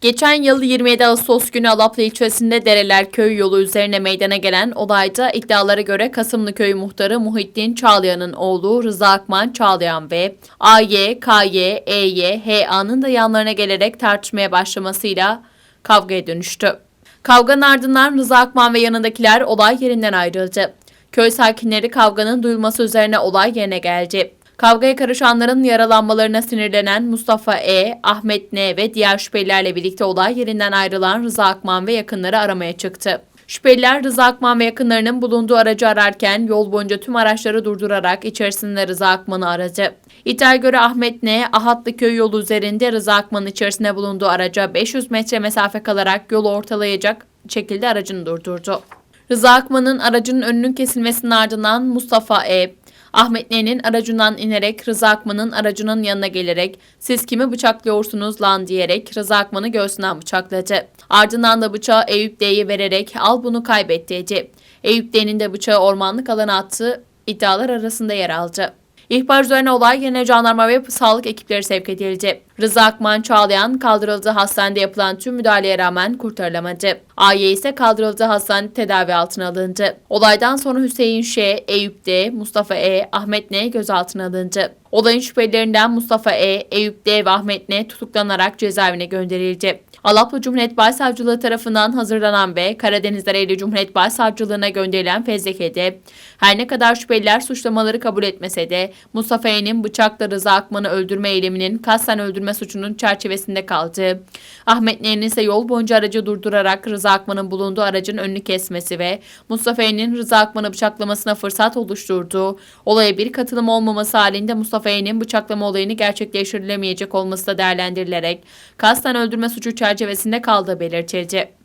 Geçen yıl 27 Ağustos günü Alaplı ilçesinde Dereler Köy yolu üzerine meydana gelen olayda iddialara göre Kasımlı Köy muhtarı Muhittin Çağlayan'ın oğlu Rıza Akman Çağlayan ve AY, KY, EY, HA'nın da yanlarına gelerek tartışmaya başlamasıyla kavgaya dönüştü. Kavganın ardından Rıza Akman ve yanındakiler olay yerinden ayrıldı. Köy sakinleri kavganın duyulması üzerine olay yerine geldi. Kavgaya karışanların yaralanmalarına sinirlenen Mustafa E, Ahmet N ve diğer şüphelilerle birlikte olay yerinden ayrılan Rıza Akman ve yakınları aramaya çıktı. Şüpheliler Rıza Akman ve yakınlarının bulunduğu aracı ararken yol boyunca tüm araçları durdurarak içerisinde Rıza Akman'ı aradı. İddiaya göre Ahmet N, Ahatlı köy yolu üzerinde Rıza Akman'ın içerisinde bulunduğu araca 500 metre mesafe kalarak yolu ortalayacak şekilde aracını durdurdu. Rıza Akman'ın aracının önünün kesilmesinin ardından Mustafa E. Ahmet N'nin aracından inerek Rıza Akman'ın aracının yanına gelerek siz kimi bıçaklıyorsunuz lan diyerek Rıza Akman'ı göğsünden bıçakladı. Ardından da bıçağı Eyüp D'ye vererek al bunu kaybet dedi. Eyüp D'nin de bıçağı ormanlık alana attığı iddialar arasında yer aldı. İhbar üzerine olay yerine jandarma ve sağlık ekipleri sevk edildi. Rıza Akman Çağlayan kaldırıldığı hastanede yapılan tüm müdahaleye rağmen kurtarılamadı. Aiye ise kaldırıldığı hastanede tedavi altına alındı. Olaydan sonra Hüseyin Ş, Eyüp D, Mustafa E, Ahmet N gözaltına alındı. Olayın şüphelilerinden Mustafa E, Eyüp D ve Ahmet N tutuklanarak cezaevine gönderildi. Alaplı Cumhuriyet Başsavcılığı tarafından hazırlanan ve Karadeniz Ereğli Cumhuriyet Başsavcılığına gönderilen fezlekede her ne kadar şüpheliler suçlamaları kabul etmese de Mustafa E'nin bıçakla Rıza Akman'ı öldürme eyleminin kasten öldürme suçunun çerçevesinde kaldığı, Ahmet N'nin ise yol boyunca aracı durdurarak Rıza Akman'ın bulunduğu aracın önünü kesmesi ve Mustafa E'nin Rıza Akman'ı bıçaklamasına fırsat oluşturduğu, olaya bir katılım olmaması halinde Mustafa E'nin bıçaklama olayını gerçekleştirilemeyecek olması da değerlendirilerek kasten öldürme suçu çerçevesinde kaldığı belirtildi.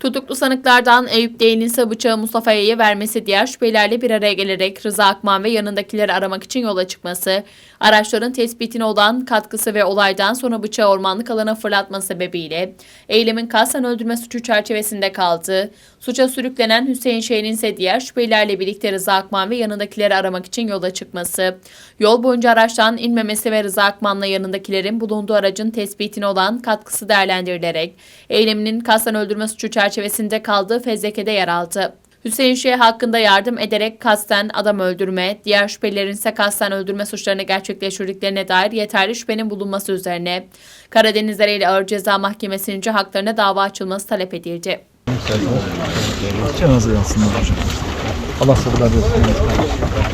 Tutuklu sanıklardan Eyüp D'nin ise bıçağı Mustafa E'ye vermesi diğer şüphelilerle bir araya gelerek Rıza Akman ve yanındakileri aramak için yola çıkması, araçların tespitine olan katkısı ve olaydan sonra bıçağı ormanlık alana fırlatması sebebiyle eylemin kasten öldürme suçu çerçevesinde kaldığı, suça sürüklenen Hüseyin Şeyh'in ise diğer şüphelilerle birlikte Rıza Akman ve yanındakileri aramak için yola çıkması, yol boyunca araçtan inmemesi ve Rıza Akman'la yanındakilerin bulunduğu aracın tespitine olan katkısı değerlendirilerek eyleminin kasten öldürme suçu çerçevesinde kaldığı fezlekede yer aldı. Hüseyin Şeyh hakkında yardım ederek kasten adam öldürme, diğer şüphelilerin ise kasten öldürme suçlarını gerçekleştirdiklerine dair yeterli şüphenin bulunması üzerine Karadeniz Ereğli Ağır Ceza Mahkemesi'nce haklarına dava açılması talep edildi. Allah sabırlar versin.